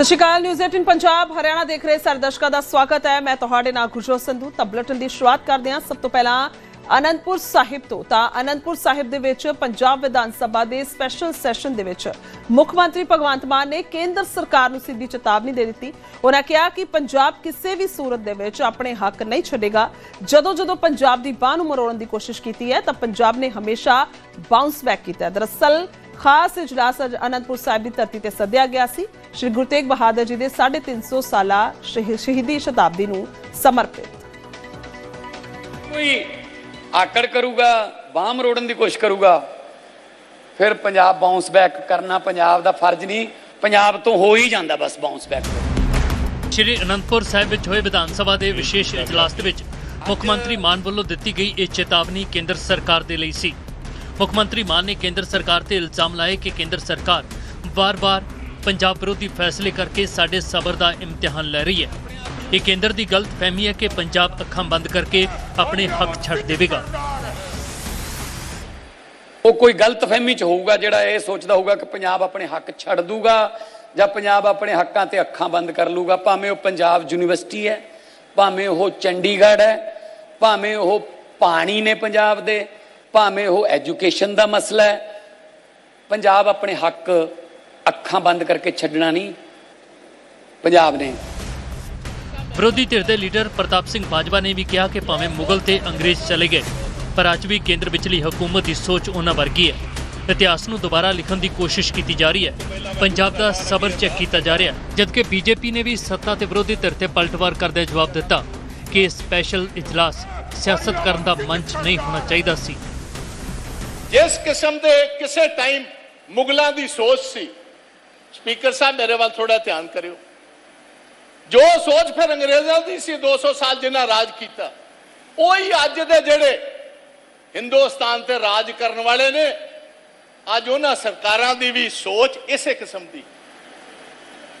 ਸਤਿ ਸ਼੍ਰੀ ਅਕਾਲ ਨਿਊਜ਼ 18 ਪੰਜਾਬ, ਹਰਿਆਣਾ ਦੇਖ ਰਹੇ ਸਾਰੇ ਦਰਸ਼ਕਾਂ ਦਾ ਸਵਾਗਤ ਹੈ। ਮੈਂ ਤੁਹਾਡੇ ਨਾਲ ਖੁਸ਼ਰੋਜ਼ ਸੰਧੂ। ਤਾਂ ਬੁਲੇਟਿਨ ਦੀ ਸ਼ੁਰੂਆਤ ਕਰਦੇ ਹਾਂ। ਸਭ ਤੋਂ ਪਹਿਲਾਂ ਅਨੰਦਪੁਰ ਸਾਹਿਬ ਤੋਂ। ਤਾਂ ਅਨੰਦਪੁਰ ਸਾਹਿਬ ਦੇ ਵਿੱਚ ਪੰਜਾਬ ਵਿਧਾਨ ਸਭਾ ਦੇ ਸਪੈਸ਼ਲ ਸੈਸ਼ਨ ਦੇ ਵਿੱਚ ਮੁੱਖ ਮੰਤਰੀ ਭਗਵੰਤ ਮਾਨ ਨੇ ਕੇਂਦਰ ਸਰਕਾਰ ਨੂੰ ਸਿੱਧੀ ਚੇਤਾਵਨੀ ਦੇ ਦਿੱਤੀ। ਉਹਨਾਂ ਕਿਹਾ ਕਿ ਪੰਜਾਬ ਕਿਸੇ ਵੀ ਸੂਰਤ ਦੇ ਵਿੱਚ ਆਪਣੇ ਹੱਕ ਨਹੀਂ ਛੱਡੇਗਾ। ਜਦੋਂ ਜਦੋਂ ਪੰਜਾਬ ਦੀ ਬਾਹ ਨੂੰ ਮਰੋੜਨ ਦੀ ਕੋਸ਼ਿਸ਼ ਕੀਤੀ ਹੈ, ਤਾਂ ਪੰਜਾਬ ਨੇ ਹਮੇਸ਼ਾ ਬਾਉਂਸ ਬੈਕ ਕੀਤਾ ਦਰਅਸਲ, ਖਾਸ ਇਜਲਾਸ ਅਨੰਦਪੁਰ ਸਾਹਿਬ ਦੀ ਧਰਤੀ ਤੇ ਸੱਦਿਆ ਗਿਆ ਸੀ। ਸ਼੍ਰੀ ਗੁਰੂ ਤੇਗ ਬਹਾਦਰ ਜੀ ਦੇ 350 ਸਾਲਾ ਸ਼ਹੀ- ਸ਼ਹੀਦੀ ਸ਼ਤਾਬਦੀ ਨੂੰ ਸਮਰਪਿਤ। ਕੋਈ ਆਕੜ ਕਰੂਗਾ ਬਾਹ ਮਰੋੜਨ ਦੀ ਕੋਸ਼ਿਸ਼ ਕਰੂਗਾ ਫਿਰ ਪੰਜਾਬ ਬਾਉਂਸ ਬੈਕ ਕਰਨਾ ਪੰਜਾਬ ਦਾ ਫਰਜ਼ ਨਹੀਂ ਪੰਜਾਬ ਤੋਂ ਹੋ ਹੀ ਜਾਂਦਾ ਬਸ ਬਾਉਂਸ ਬੈਕ ਸ਼੍ਰੀ ਅਨੰਦਪੁਰ ਸਾਹਿਬ ਵਿੱਚ ਹੋਏ ਵਿਧਾਨ ਸਭਾ ਦੇ ਵਿਸ਼ੇਸ਼ ਇਜਲਾਸ ਦੇ ਵਿੱਚ ਮੁੱਖ ਮੰਤਰੀ ਮਾਨ ਵੱਲੋਂ ਦਿੱਤੀ ਗਈ ਇਹ ਚੇਤਾਵਨੀ ਕੇਂਦਰ ਸਰਕਾਰ ਦੇ ਲਈ ਸੀ। ਮੁੱਖ ਮੰਤਰੀ ਮਾਨ ਨੇ ਕੇਂਦਰ ਸਰਕਾਰ ਤੇ ਇਲਜ਼ਾਮ ਲਾਏ ਕਿ ਕੇਂਦਰ ਸਰਕਾਰ ਵਾਰ-ਵਾਰ ਪੰਜਾਬ ਵਿਰੋਧੀ ਫੈਸਲੇ ਕਰਕੇ ਸਾਡੇ ਸਬਰ ਦਾ ਇਮਤਿਹਾਨ ਲੈ ਰਹੀ ਹੈ। ਇਹ ਕੇਂਦਰ ਦੀ ਗਲਤ ਫਹਿਮੀ ਹੈ ਕਿ ਪੰਜਾਬ ਅੱਖਾਂ ਬੰਦ ਕਰਕੇ ਆਪਣੇ ਹੱਕ ਛੱਡ ਦੇਵੇਗਾ। ਉਹ ਕੋਈ ਗਲਤ ਫਹਿਮੀ ਚ ਹੋਊਗਾ ਜਿਹੜਾ ਇਹ ਸੋਚਦਾ ਹੋਊਗਾ ਕਿ ਪੰਜਾਬ ਆਪਣੇ ਹੱਕ ਛੱਡ ਦੂਗਾ ਜਾਂ ਪੰਜਾਬ ਆਪਣੇ ਹੱਕਾਂ ਤੇ ਅੱਖਾਂ ਬੰਦ ਕਰ ਲੂਗਾ ਭਾਵੇਂ ਉਹ ਪੰਜਾਬ ਯੂਨੀਵਰਸਿਟੀ ਹੈ, ਭਾਵੇਂ ਉਹ ਚੰਡੀਗੜ੍ਹ ਹੈ, ਭਾਵੇਂ ਉਹ ਪਾਣੀ ਨੇ ਪੰਜਾਬ ਦੇ, ਭਾਵੇਂ ਉਹ ਐਜੂਕੇਸ਼ਨ ਦਾ ਮਸਲਾ ਹੈ, ਪੰਜਾਬ ਆਪਣੇ ਹੱਕ ਅੱਖਾਂ ਬੰਦ ਕਰਕੇ ਛੱਡਣਾ ਨਹੀਂ। ਪੰਜਾਬ ਨੇ। ਵਿਰੋਧੀ ਧਿਰ ਦੇ ਲੀਡਰ ਪ੍ਰਤਾਪ ਸਿੰਘ ਬਾਜਵਾ ਨੇ ਵੀ ਕਿਹਾ ਕਿ ਭਾਵੇਂ ਮੁਗਲ ਤੇ ਅੰਗਰੇਜ਼ ਚਲੇ ਗਏ ਪਰ ਅੱਜ ਵੀ ਕੇਂਦਰ ਵਿਚਲੀ ਹਕੂਮਤ ਦੀ ਸੋਚ ਉਹਨਾਂ ਵਰਗੀ ਹੈ। ਇਤਿਹਾਸ ਨੂੰ ਦੁਬਾਰਾ ਲਿਖਣ ਦੀ ਕੋਸ਼ਿਸ਼ ਕੀਤੀ ਜਾ ਰਹੀ ਹੈ। ਪੰਜਾਬ ਦਾ ਸਬਰ ਚੈੱਕ ਕੀਤਾ ਜਾ ਰਿਹਾ ਜਦਕਿ ਬੀਜੇਪੀ ਨੇ ਵੀ ਸੱਤਾ ਤੇ ਵਿਰੋਧੀ ਧਿਰ ਤੇ ਪਲਟਵਾਰ ਕਰਦੇ ਜਵਾਬ ਦਿੱਤਾ ਕਿ ਇਹ ਸਪੈਸ਼ਲ ਇਜਲਾਸ ਸਿਆਸਤ ਕਰਨ ਦਾ ਮੰਚ ਨਹੀਂ ਹੋਣਾ ਚਾਹੀਦਾ ਸੀ। ਜਿਸ ਕਿਸਮ ਦੇ ਕਿਸੇ ਟਾਈਮ ਮੁਗਲਾਂ ਦੀ ਸੋਚ ਸੀ ਸਪੀਕਰ ਸਾਹਿਬ, ਮੇਰੇ ਵੱਲ ਥੋੜਾ ਧਿਆਨ ਕਰਿਓ। ਜੋ ਸੋਚ ਫਿਰ ਅੰਗਰੇਜ਼ਾਂ ਦੀ ਸੀ 200 ਸਾਲ ਜਿਨ੍ਹਾਂ ਰਾਜ ਕੀਤਾ, ਉਹੀ ਅੱਜ ਦੇ ਜਿਹੜੇ ਹਿੰਦੁਸਤਾਨ ਤੇ ਰਾਜ ਕਰਨ ਵਾਲੇ ਨੇ, ਅੱਜ ਉਹਨਾਂ ਸਰਕਾਰਾਂ ਦੀ ਵੀ ਸੋਚ ਇਸੇ ਕਿਸਮ ਦੀ।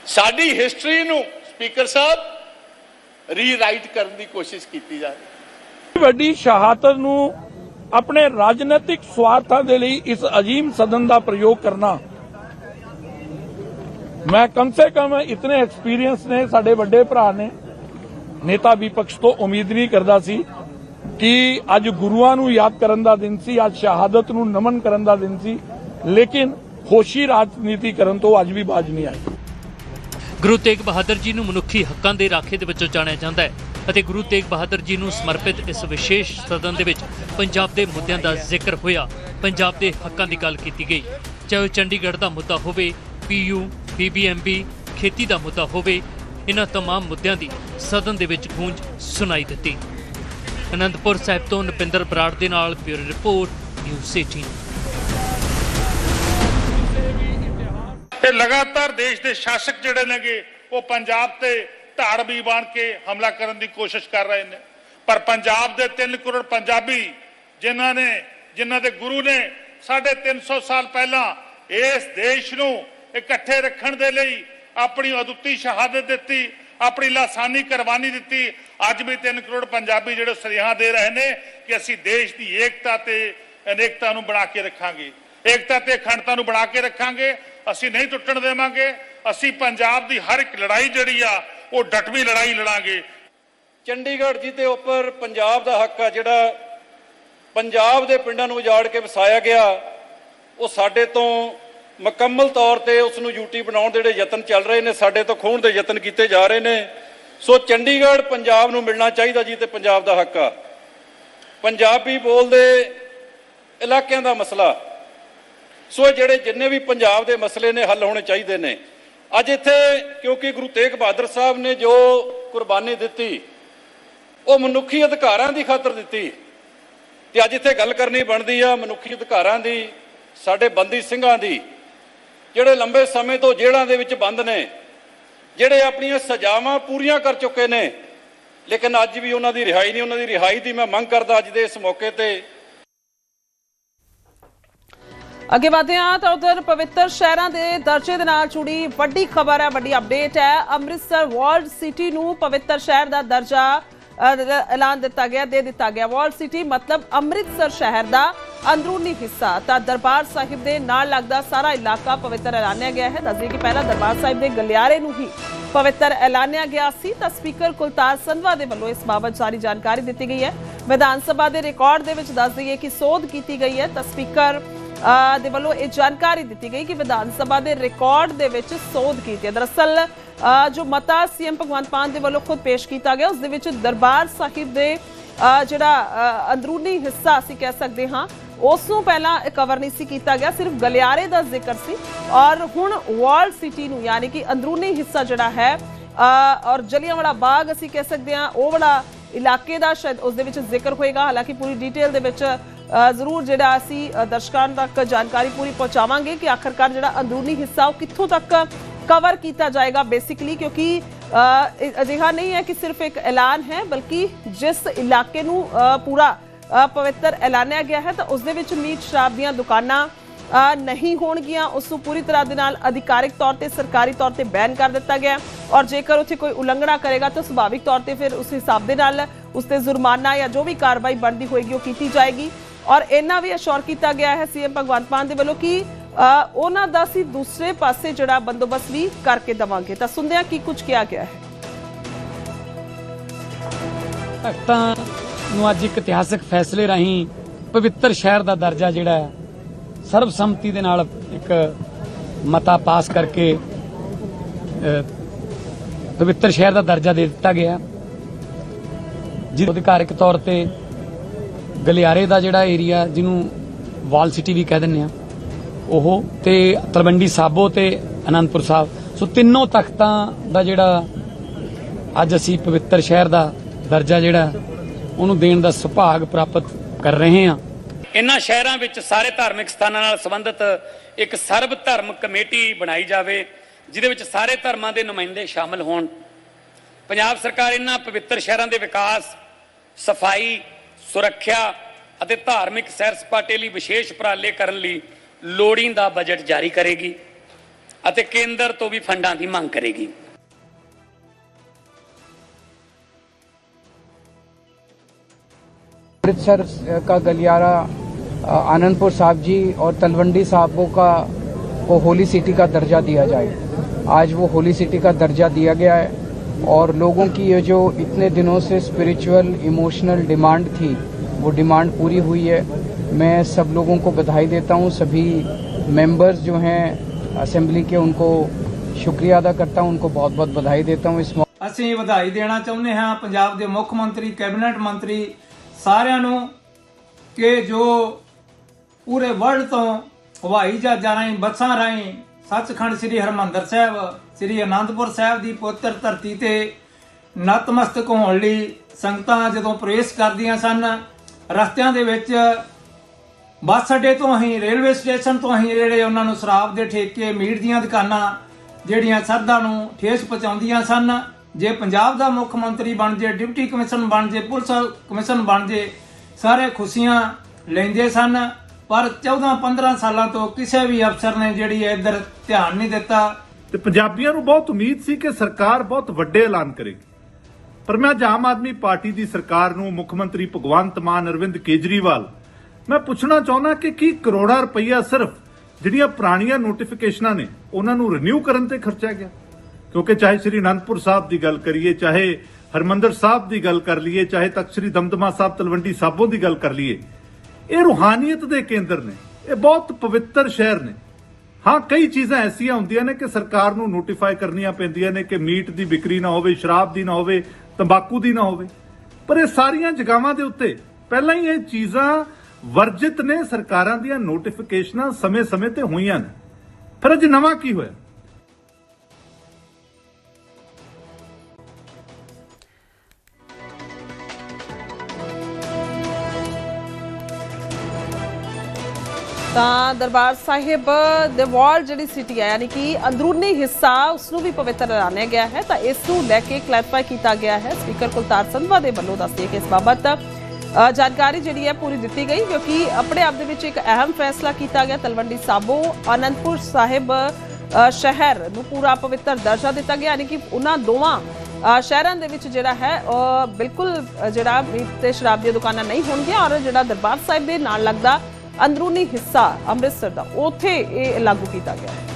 ਸਾਡੀ ਹਿਸਟਰੀ ਨੂੰ ਸਪੀਕਰ ਸਾਹਿਬ ਰੀਰਾਈਟ ਕਰਨ ਦੀ ਕੋਸ਼ਿਸ਼ ਕੀਤੀ ਜਾ ਰਹੀ ਵੱਡੀ ਸ਼ਹਾਦਤ ਨੂੰ ਆਪਣੇ ਰਾਜਨੀਤਿਕ ਸਵਾਰਥਾਂ ਦੇ ਲਈ ਇਸ ਅਜੀਮ ਸਦਨ ਦਾ ਪ੍ਰਯੋਗ ਕਰਨਾ ਮੈਂ ਕਮ ਸੇ ਕਮ ਇਤਨੇ ਐਕਸਪੀਰੀਅੰਸ ਨੇ, ਸਾਡੇ ਵੱਡੇ ਭਰਾ ਨੇ। ਨੇਤਾ ਵਿਪਕਸ਼ ਤੋਂ ਉਮੀਦ ਨਹੀਂ ਕਰਦਾ ਸੀ ਕਿ ਅੱਜ ਗੁਰੂਆਂ ਨੂੰ ਯਾਦ ਕਰਨ ਦਾ ਦਿਨ ਸੀ, ਅੱਜ ਸ਼ਹਾਦਤ ਨੂੰ ਨਮਨ ਕਰਨ ਦਾ ਦਿਨ ਸੀ, ਲੇਕਿਨ ਹੋਸ਼ੀ ਰਾਜਨੀਤੀ ਕਰਨ ਤੋਂ ਅੱਜ ਵੀ ਬਾਜ ਨਹੀਂ ਆਈ। ਗੁਰੂ ਤੇਗ ਬਹਾਦਰ ਜੀ ਨੂੰ ਮਨੁੱਖੀ ਹੱਕਾਂ ਦੇ ਰਾਖੇ ਦੇ ਵਿੱਚੋਂ ਜਾਣਿਆ ਜਾਂਦਾ ਹੈ ਅਤੇ ਗੁਰੂ ਤੇਗ ਬਹਾਦਰ ਜੀ ਨੂੰ ਸਮਰਪਿਤ ਇਸ ਵਿਸ਼ੇਸ਼ ਸਦਨ ਦੇ ਵਿੱਚ ਪੰਜਾਬ ਦੇ ਮੁੱਦਿਆਂ ਦਾ ਜ਼ਿਕਰ ਹੋਇਆ। ਪੰਜਾਬ ਦੇ ਹੱਕਾਂ ਦੀ ਗੱਲ ਕੀਤੀ ਗਈ। ਚਾਹੇ ਉਹ ਚੰਡੀਗੜ੍ਹ ਦਾ ਮੁੱਦਾ ਹੋਵੇ ਪੀਯੂ ਬੀਬੀਐਮਬੀ ਖੇਤੀ ਦਾ ਮੁੱਦਾ ਹੋਵੇ ਇਹਨਾਂ तमाम ਮੁੱਦਿਆਂ ਦੀ ਸਦਨ ਦੇ ਵਿੱਚ ਗੂੰਜ ਸੁਣਾਈ ਦਿੱਤੀ ਅਨੰਦਪੁਰ ਸਾਹਿਬ ਤੋਂ ਨਪਿੰਦਰ ਬਰਾੜ ਦੇ ਨਾਲ ਬਿਊਰੋ ਰਿਪੋਰਟ ਨਿਊਜ਼ 18 ਇਹ ਲਗਾਤਾਰ ਦੇਸ਼ ਦੇ ਸ਼ਾਸਕ ਜਿਹੜੇ ਨੇਗੇ ਉਹ ਪੰਜਾਬ ਤੇ ਧਾੜਵੀ ਬਣ ਕੇ ਹਮਲਾ ਕਰਨ ਦੀ ਕੋਸ਼ਿਸ਼ ਕਰ ਰਹੇ ਨੇ ਪਰ ਪੰਜਾਬ ਦੇ 3 ਕਰੋੜ ਪੰਜਾਬੀ ਜਿਨ੍ਹਾਂ ਨੇ ਜਿਨ੍ਹਾਂ ਦੇ ਗੁਰੂ ਨੇ 350 ਸਾਲ ਪਹਿਲਾਂ ਇਸ ਦੇਸ਼ ਨੂੰ ਇਕੱਠੇ ਰੱਖਣ ਦੇ ਲਈ ਆਪਣੀ ਅਦੁੱਤੀ ਸ਼ਹਾਦਤ ਦਿੱਤੀ, ਆਪਣੀ ਲਾਸਾਨੀ ਕੁਰਬਾਨੀ ਦਿੱਤੀ। ਅੱਜ ਵੀ 3 ਕਰੋੜ ਪੰਜਾਬੀ ਜਿਹੜੇ ਸੁਨੇਹਾ ਦੇ ਰਹੇ ਨੇ ਕਿ ਅਸੀਂ ਦੇਸ਼ ਦੀ ਏਕਤਾ ਤੇ ਅਨੇਕਤਾ ਨੂੰ ਬਣਾ ਕੇ ਰੱਖਾਂਗੇ। ਏਕਤਾ ਤੇ ਅਖੰਡਤਾ ਨੂੰ ਬਣਾ ਕੇ ਰੱਖਾਂਗੇ। ਅਸੀਂ ਨਹੀਂ ਟੁੱਟਣ ਦੇਵਾਂਗੇ। ਅਸੀਂ ਪੰਜਾਬ ਦੀ ਹਰ ਇੱਕ ਲੜਾਈ ਜਿਹੜੀ ਆ, ਉਹ ਡਟਵੀਂ ਲੜਾਈ ਲੜਾਂਗੇ। ਚੰਡੀਗੜ੍ਹ ਜੀ ਦੇ ਉੱਪਰ ਪੰਜਾਬ ਦਾ ਹੱਕ ਆ, ਜਿਹੜਾ ਪੰਜਾਬ ਦੇ ਪਿੰਡਾਂ ਨੂੰ ਉਜਾੜ ਕੇ ਵਸਾਇਆ ਗਿਆ, ਉਹ ਸਾਡੇ ਤੋਂ ਮੁਕੰਮਲ ਤੌਰ ਤੇ ਉਸ ਨੂੰ ਯੂਟੀ ਬਣਾਉਣ ਦੇ ਜਿਹੜੇ ਯਤਨ ਚੱਲ ਰਹੇ ਨੇ, ਸਾਡੇ ਤੋਂ ਖੋਹਣ ਦੇ ਯਤਨ ਕੀਤੇ ਜਾ ਰਹੇ ਨੇ। ਸੋ ਚੰਡੀਗੜ੍ਹ ਪੰਜਾਬ ਨੂੰ ਮਿਲਣਾ ਚਾਹੀਦਾ ਜੀ ਤੇ ਪੰਜਾਬ ਦਾ ਹੱਕ ਆ। ਪੰਜਾਬੀ ਬੋਲਦੇ ਇਲਾਕਿਆਂ ਦਾ ਮਸਲਾ। ਸੋ ਇਹ ਜਿਹੜੇ ਜਿੰਨੇ ਵੀ ਪੰਜਾਬ ਦੇ ਮਸਲੇ ਨੇ, ਹੱਲ ਹੋਣੇ ਚਾਹੀਦੇ ਨੇ। ਅੱਜ ਇੱਥੇ ਕਿਉਂਕਿ ਗੁਰੂ ਤੇਗ ਬਹਾਦਰ ਸਾਹਿਬ ਨੇ ਜੋ ਕੁਰਬਾਨੀ ਦਿੱਤੀ, ਉਹ ਮਨੁੱਖੀ ਅਧਿਕਾਰਾਂ ਦੀ ਖਾਤਰ ਦਿੱਤੀ। ਤੇ ਅੱਜ ਇੱਥੇ ਗੱਲ ਕਰਨੀ ਬਣਦੀ ਆ ਮਨੁੱਖੀ ਅਧਿਕਾਰਾਂ ਦੀ, ਸਾਡੇ ਬੰਦੀ ਸਿੰਘਾਂ ਦੀ। ਜਿਹੜੇ ਲੰਬੇ ਸਮੇਂ ਤੋਂ ਜੇਲ੍ਹਾਂ ਦੇ ਵਿੱਚ ਬੰਦ ਨੇ, ਜਿਹੜੇ ਆਪਣੀਆਂ ਸਜ਼ਾਵਾਂ ਪੂਰੀਆਂ ਕਰ ਚੁੱਕੇ ਨੇ, ਲੇਕਿਨ ਅੱਜ ਵੀ ਉਹਨਾਂ ਦੀ ਰਿਹਾਈ ਨਹੀਂ, ਉਹਨਾਂ ਦੀ ਰਿਹਾਈ ਦੀ ਮੈਂ ਮੰਗ ਕਰਦਾ ਅੱਜ ਦੇ ਇਸ ਮੌਕੇ ਤੇ। ਅੱਗੇ ਵਧਦੇ ਹਾਂ ਤਾਂ ਉਧਰ ਪਵਿੱਤਰ ਸ਼ਹਿਰਾਂ ਦੇ ਦਰਜੇ ਦੇ ਨਾਲ ਜੁੜੀ ਵੱਡੀ ਖਬਰ ਹੈ, ਵੱਡੀ ਅਪਡੇਟ ਹੈ। ਅੰਮ੍ਰਿਤਸਰ ਵਰਲਡ ਸਿਟੀ ਨੂੰ ਪਵਿੱਤਰ ਸ਼ਹਿਰ ਦਾ ਦਰਜਾ ਐਲਾਨ ਦਿੱਤਾ ਗਿਆ, ਦੇ ਦਿੱਤਾ ਗਿਆ। ਵਰਲਡ ਸਿਟੀ ਮਤਲਬ ਅੰਮ੍ਰਿਤਸਰ ਸ਼ਹਿਰ ਦਾ ਅੰਦਰੂਨੀ ਹਿੱਸਾ। ਤਾਂ ਦਰਬਾਰ ਸਾਹਿਬ ਦੇ ਨਾਲ ਲੱਗਦਾ ਸਾਰਾ ਇਲਾਕਾ ਪਵਿੱਤਰ ਐਲਾਨਿਆ ਗਿਆ ਹੈ। ਦੱਸਦੇ ਕਿ ਪਹਿਲਾਂ ਦਰਬਾਰ ਸਾਹਿਬ ਦੇ ਗਲਿਆਰੇ ਨੂੰ ਹੀ ਪਵਿੱਤਰ ਐਲਾਨਿਆ ਗਿਆ ਸੀ। ਤਾਂ ਸਪੀਕਰ ਕੁਲਤਾਰ ਸੰਧਵਾ ਦੇ ਵੱਲੋਂ ਇਸ ਬਾਬਤ ਸਾਰੀ ਜਾਣਕਾਰੀ ਦਿੱਤੀ ਗਈ ਹੈ। ਵਿਧਾਨ ਸਭਾ ਦੇ ਰਿਕਾਰਡ ਦੇ ਵਿੱਚ ਦੱਸ ਦਈਏ ਕਿ ਸੋਧ ਕੀਤੀ ਗਈ ਹੈ। ਤਾਂ ਸਪੀਕਰ ਦੇ ਵੱਲੋਂ ਇਹ ਜਾਣਕਾਰੀ ਦਿੱਤੀ ਗਈ ਕਿ ਵਿਧਾਨ ਸਭਾ ਦੇ ਰਿਕਾਰਡ ਦੇ ਵਿੱਚ ਸੋਧ ਕੀਤੀ ਹੈ। ਦਰਅਸਲ ਜੋ ਮਤਾ ਸੀਐਮ ਭਗਵੰਤ ਮਾਨ ਦੇ ਵੱਲੋਂ ਖੁਦ ਪੇਸ਼ ਕੀਤਾ ਗਿਆ ਉਸ ਦੇ ਵਿੱਚ ਦਰਬਾਰ ਸਾਹਿਬ ਦੇ ਜਿਹੜਾ ਅੰਦਰੂਨੀ ਹਿੱਸਾ ਅਸੀਂ ਕਹਿ ਸਕਦੇ ਹਾਂ ਉਸ ਨੂੰ ਪਹਿਲਾਂ ਕਵਰ ਨਹੀਂ ਸੀ ਕੀਤਾ ਗਿਆ ਸਿਰਫ ਗਲਿਆਰੇ ਦਾ ਜ਼ਿਕਰ ਸੀ। ਔਰ ਹੁਣ ਵਾਲ ਸਿਟੀ ਨੂੰ ਯਾਨੀ ਕਿ ਅੰਦਰੂਨੀ ਹਿੱਸਾ ਜਿਹੜਾ ਹੈ ਅ, ਔਰ ਜਲਿਆਂਵਾਲਾ ਬਾਗ ਅਸੀਂ ਕਹਿ ਸਕਦੇ ਹਾਂ ਉਹ ਵਾਲਾ ਇਲਾਕੇ ਦਾ ਸ਼ਾਇਦ ਉਸ ਦੇ ਵਿੱਚ ਜ਼ਿਕਰ ਹੋਏਗਾ। ਹਾਲਾਂਕਿ ਪੂਰੀ ਡਿਟੇਲ ਦੇ ਵਿੱਚ ਜ਼ਰੂਰ ਜਿਹੜਾ ਅਸੀਂ ਦਰਸ਼ਕਾਂ ਤੱਕ ਜਾਣਕਾਰੀ ਪੂਰੀ ਪਹੁੰਚਾਵਾਂਗੇ ਕਿ ਆਖਰਕਾਰ ਜਿਹੜਾ ਅੰਦਰੂਨੀ ਹਿੱਸਾ ਉਹ ਕਿੱਥੋਂ ਤੱਕ ਕਵਰ ਕੀਤਾ ਜਾਏਗਾ ਬੇਸਿਕਲੀ ਕਿਉਂਕਿ ਅਜਿਹਾ ਨਹੀਂ ਹੈ ਕਿ ਸਿਰਫ ਇੱਕ ਐਲਾਨ ਹੈ, ਬਲਕਿ ਜਿਸ ਇਲਾਕੇ ਨੂੰ ਪੂਰਾ ਪਵਿੱਤਰ ਐਲਾਨਿਆ ਗਿਆ ਹੈ, ਤਾਂ ਉਸ ਦੇ ਵਿੱਚ ਮੀਟ ਸ਼ਰਾਬ ਦੀਆਂ ਦੁਕਾਨਾਂ ਨਹੀਂ ਹੋਣਗੀਆਂ। ਉਸ ਨੂੰ ਪੂਰੀ ਤਰ੍ਹਾਂ ਦੇ ਨਾਲ ਅਧਿਕਾਰਿਕ ਤੌਰ ਤੇ, ਸਰਕਾਰੀ ਤੌਰ ਤੇ ਬੈਨ ਕਰ ਦਿੱਤਾ ਗਿਆ ਔਰ ਜੇਕਰ ਉੱਥੇ ਕੋਈ ਉਲੰਘਣਾ ਕਰੇਗਾ, ਤਾਂ ਸੁਭਾਵਿਕ ਤੌਰ ਤੇ ਫਿਰ ਉਸ ਹਿਸਾਬ ਦੇ ਨਾਲ ਉਸ ਤੇ ਜੁਰਮਾਨਾ ਜਾਂ ਜੋ ਵੀ ਕਾਰਵਾਈ ਬਣਦੀ ਹੋਏਗੀ, ਉਹ ਕੀਤੀ ਜਾਏਗੀ। ਔਰ ਇਹਨਾਂ ਵੀ ਅਸ਼ੋਰ ਕੀਤਾ ਗਿਆ ਹੈ ਸੀਐਮ ਭਗਵੰਤ ਮਾਨ ਦੇ ਵੱਲੋਂ ਕਿ ਉਹਨਾਂ ਦਾ ਸੀ ਦੂਸਰੇ ਪਾਸੇ ਜਿਹੜਾ ਬੰਦੋਬਸਤ ਵੀ ਕਰਕੇ ਦਵਾਂਗੇ। ਤਾਂ ਸੁਣਦੇ ਹਾਂ ਕੀ ਕੁਝ ਕਿਹਾ ਗਿਆ ਹੈ? ਭਗਤਾਂ ਨੂੰ ਅੱਜ ਇੱਕ ਇਤਿਹਾਸਕ ਫੈਸਲੇ ਰਾਹੀਂ ਪਵਿੱਤਰ ਸ਼ਹਿਰ ਦਾ ਦਰਜਾ ਜਿਹੜਾ ਹੈ, ਸਰਬਸੰਮਤੀ ਦੇ ਨਾਲ ਇੱਕ ਮਤਾ ਪਾਸ ਕਰਕੇ ਪਵਿੱਤਰ ਸ਼ਹਿਰ ਦਾ ਦਰਜਾ ਦੇ ਦਿੱਤਾ ਗਿਆ। ਜਿਹਦੇ ਅਧਿਕਾਰਿਕ ਤੌਰ ਤੇ ਗਲਿਆਰੇ ਦਾ ਜਿਹੜਾ ਏਰੀਆ ਜਿਹਨੂੰ ਵਾਲ ਸਿਟੀ ਵੀ ਕਹਿ ਦਿੰਦੇ ਆ, ਉਹ ਤੇ ਤਲਵੰਡੀ ਸਾਬੋ ਤੇ ਅਨੰਦਪੁਰ ਸਾਹਿਬ। ਸੋ ਤਿੰਨੋਂ ਤਖਤਾਂ ਦਾ ਜਿਹੜਾ ਅੱਜ ਅਸੀਂ ਪਵਿੱਤਰ ਸ਼ਹਿਰ ਦਾ ਦਰਜਾ ਜਿਹੜਾ, ਉਹਨੂੰ ਦੇਣ ਦਾ ਸੁਭਾਗ ਪ੍ਰਾਪਤ ਕਰ ਰਹੇ ਹਾਂ। ਇਹਨਾਂ ਸ਼ਹਿਰਾਂ ਵਿੱਚ ਸਾਰੇ ਧਾਰਮਿਕ ਸਥਾਨਾਂ ਨਾਲ ਸੰਬੰਧਿਤ ਇੱਕ ਸਰਬ ਧਰਮ ਕਮੇਟੀ ਬਣਾਈ ਜਾਵੇ, ਜਿਹਦੇ ਵਿੱਚ ਸਾਰੇ ਧਰਮਾਂ ਦੇ ਨੁਮਾਇੰਦੇ ਸ਼ਾਮਲ ਹੋਣ। ਪੰਜਾਬ ਸਰਕਾਰ ਇਹਨਾਂ ਪਵਿੱਤਰ ਸ਼ਹਿਰਾਂ ਦੇ ਵਿਕਾਸ, ਸਫ਼ਾਈ ਸੁਰੱਖਿਆ ਅਤੇ ਧਾਰਮਿਕ ਸੈਰ ਸਪਾਟੇ ਲਈ ਵਿਸ਼ੇਸ਼ ਉਪਰਾਲੇ ਕਰਨ ਲਈ ਲੋੜੀਂਦਾ ਬਜਟ ਜਾਰੀ ਕਰੇਗੀ ਅਤੇ ਕੇਂਦਰ ਤੋਂ ਵੀ ਫੰਡਾਂ ਦੀ ਮੰਗ ਕਰੇਗੀ अमृतसर का गलियारा अ, आनंदपुर साहब जी और तलवंडी साहबों का को होली सिटी का दर्जा दिया जाए आज वो होली सिटी का दर्जा दिया गया है और लोगों की ये जो इतने दिनों से स्पिरिचुअल इमोशनल डिमांड थी वो डिमांड पूरी हुई है मैं सब लोगों को बधाई देता हूँ सभी मेंबर्स जो हैं असेंबली के उनको शुक्रिया अदा करता हूँ उनको बहुत बहुत बधाई देता हूँ इस मौके ਅਸੀਂ ਵਧਾਈ ਦੇਣਾ ਚਾਹੁੰਦੇ ਹਾਂ ਪੰਜਾਬ ਦੇ ਮੁੱਖ ਮੰਤਰੀ ਕੈਬਨਿਟ ਮੰਤਰੀ ਸਾਰਿਆਂ ਨੂੰ ਕਿ ਜੋ ਪੂਰੇ ਵਰਲਡ ਤੋਂ ਹਵਾਈ ਜਹਾਜ਼ਾਂ ਰਾਹੀਂ ਬੱਸਾਂ ਰਾਹੀਂ ਸੱਚਖੰਡ ਸ੍ਰੀ ਹਰਮੰਦਰ ਸਾਹਿਬ, ਸ੍ਰੀ ਅਨੰਦਪੁਰ ਸਾਹਿਬ ਦੀ ਪਵਿੱਤਰ ਧਰਤੀ ਤੇ ਨਤਮਸਤਕ ਹੋਣ ਲਈ ਸੰਗਤਾਂ ਜਦੋਂ ਪ੍ਰਵੇਸ਼ ਕਰਦੀਆਂ ਸਨ, ਰਸਤਿਆਂ ਦੇ ਵਿੱਚ ਬੱਸ ਅੱਡੇ ਤੋਂ ਹੀ, ਰੇਲਵੇ ਸਟੇਸ਼ਨ ਤੋਂ ਹੀ ਜਿਹੜੇ ਉਹਨਾਂ ਨੂੰ ਸ਼ਰਾਬ ਦੇ ਠੇਕੇ, ਮੀਟ ਦੀਆਂ ਦੁਕਾਨਾਂ ਜਿਹੜੀਆਂ ਸਰਦਾ ਨੂੰ ਠੇਸ ਪਹੁੰਚਾਉਂਦੀਆਂ ਸਨ, ਜੇ ਪੰਜਾਬ ਦਾ ਮੁੱਖ ਮੰਤਰੀ ਬਣ ਜੇ, ਡਿਪਟੀ ਕਮਿਸ਼ਨ ਬਣ ਜੇ, ਪੁਲਿਸ ਕਮਿਸ਼ਨ ਬਣ ਜੇ, ਸਾਰੇ ਖੁਸ਼ੀਆਂ ਲੈਂਦੇ ਸਨ। ਪਰ 14 15 ਸਾਲਾਂ ਤੋਂ ਕਿਸੇ ਵੀ ਅਫਸਰ ਨੇ ਜਿਹੜੀ ਹੈ ਇੱਧਰ ਧਿਆਨ ਨਹੀਂ ਦਿੱਤਾ। ਤੇ ਪੰਜਾਬੀਆਂ ਨੂੰ ਬਹੁਤ ਉਮੀਦ ਸੀ ਕਿ ਸਰਕਾਰ ਬਹੁਤ ਵੱਡੇ ਐਲਾਨ ਕਰੇਗੀ। ਪਰ ਮੈਂ ਅੱਜ ਆਮ ਆਦਮੀ ਪਾਰਟੀ ਦੀ ਸਰਕਾਰ ਨੂੰ ਮੁੱਖ ਮੰਤਰੀ ਭਗਵੰਤ ਮਾਨ, ਅਰਵਿੰਦ ਕੇਜਰੀਵਾਲ, ਮੈਂ ਪੁੱਛਣਾ ਚਾਹੁੰਦਾ ਕਿ ਕੀ ਕਰੋੜਾਂ ਰੁਪਈਆ ਸਿਰਫ ਜਿਹੜੀਆਂ ਪੁਰਾਣੀਆਂ ਨੋਟੀਫਿਕੇਸ਼ਨਾਂ ਨੇ, ਉਹਨਾਂ ਨੂੰ ਰਿਨਿਊ ਕਰਨ ਤੇ ਖਰਚਿਆ ਗਿਆ? ਕਿਉਂਕਿ ਚਾਹੇ ਸ੍ਰੀ ਅਨੰਦਪੁਰ ਸਾਹਿਬ ਦੀ ਗੱਲ ਕਰੀਏ, ਚਾਹੇ ਹਰਮੰਦਰ ਸਾਹਿਬ ਦੀ ਗੱਲ ਕਰ ਲਈਏ, ਚਾਹੇ ਤਖਤ ਸ੍ਰੀ ਦਮਦਮਾ ਸਾਹਿਬ ਤਲਵੰਡੀ ਸਾਬੋ ਦੀ ਗੱਲ ਕਰ ਲਈਏ ਇਹ ਰੂਹਾਨੀਅਤ ਦੇ ਕੇਂਦਰ ਨੇ, ਇਹ ਬਹੁਤ ਪਵਿੱਤਰ ਸ਼ਹਿਰ ਨੇ। ਹਾਂ, ਕਈ ਚੀਜ਼ਾਂ ਐਸੀਆਂ ਹੁੰਦੀਆਂ ਨੇ ਕਿ ਸਰਕਾਰ ਨੂੰ ਨੋਟੀਫਾਈ ਕਰਨੀਆਂ ਪੈਂਦੀਆਂ ਨੇ ਕਿ ਮੀਟ ਦੀ ਵਿਕਰੀ ਨਾ ਹੋਵੇ, ਸ਼ਰਾਬ ਦੀ ਨਾ ਹੋਵੇ, ਤੰਬਾਕੂ ਦੀ ਨਾ ਹੋਵੇ। ਪਰ ਇਹ ਸਾਰੀਆਂ ਜਗ੍ਹਾਵਾਂ ਦੇ ਉੱਤੇ ਪਹਿਲਾਂ ਹੀ ਇਹ ਚੀਜ਼ਾਂ ਵਰਜਿਤ ਨੇ, ਸਰਕਾਰਾਂ ਦੀਆਂ ਨੋਟੀਫਿਕੇਸ਼ਨਾਂ ਸਮੇਂ-ਸਮੇਂ ਤੇ ਹੋਈਆਂ ਨੇ। ਫਿਰ ਅੱਜ ਨਵਾਂ ਕੀ ਹੋਇਆ? ਤਾਂ ਦਰਬਾਰ ਸਾਹਿਬ ਦੇ ਵਾਲ ਜਿਹੜੀ ਸਿਟੀ ਹੈ ਯਾਨੀ ਕਿ ਅੰਦਰੂਨੀ ਹਿੱਸਾ ਉਸ ਨੂੰ ਵੀ ਪਵਿੱਤਰ ਐਲਾਨਿਆ ਗਿਆ ਹੈ, ਤਾਂ ਇਸ ਨੂੰ ਲੈ ਕੇ ਕਲੈਰੀਫਾਈ ਕੀਤਾ ਗਿਆ ਹੈ ਸਪੀਕਰ ਕੁਲਤਾਰ ਸੰਧਵਾ ਦੇ ਵੱਲੋਂ ਦੱਸਿਆ ਕਿ ਇਸ ਬਾਬਤ ਜਾਣਕਾਰੀ ਜਿਹੜੀ ਹੈ ਪੂਰੀ ਦਿੱਤੀ ਗਈ, ਕਿਉਂਕਿ ਆਪਣੇ ਆਪ ਦੇ ਵਿੱਚ ਇੱਕ ਅਹਿਮ ਫੈਸਲਾ ਕੀਤਾ ਗਿਆ, ਤਲਵੰਡੀ ਸਾਬੋ ਅਨੰਦਪੁਰ ਸਾਹਿਬ ਸ਼ਹਿਰ ਨੂੰ ਪੂਰਾ ਪਵਿੱਤਰ ਦਰਜਾ ਦਿੱਤਾ ਗਿਆ, ਯਾਨੀ ਕਿ ਉਹਨਾਂ ਦੋਵਾਂ ਸ਼ਹਿਰਾਂ ਦੇ ਵਿੱਚ ਜਿਹੜਾ ਹੈ ਬਿਲਕੁਲ ਜਿਹੜਾ ਮੀਟ ਤੇ ਸ਼ਰਾਬ ਦੀਆਂ ਦੁਕਾਨਾਂ ਨਹੀਂ ਹੋਣਗੀਆਂ, ਔਰ ਜਿਹੜਾ ਦਰਬਾਰ ਸਾਹਿਬ ਦੇ ਨਾਲ ਲੱਗਦਾ ਅੰਦਰੂਨੀ ਹਿੱਸਾ ਅੰਮ੍ਰਿਤਸਰ ਦਾ, ਉੱਥੇ ਇਹ ਲਾਗੂ ਕੀਤਾ ਗਿਆ। ਹੈ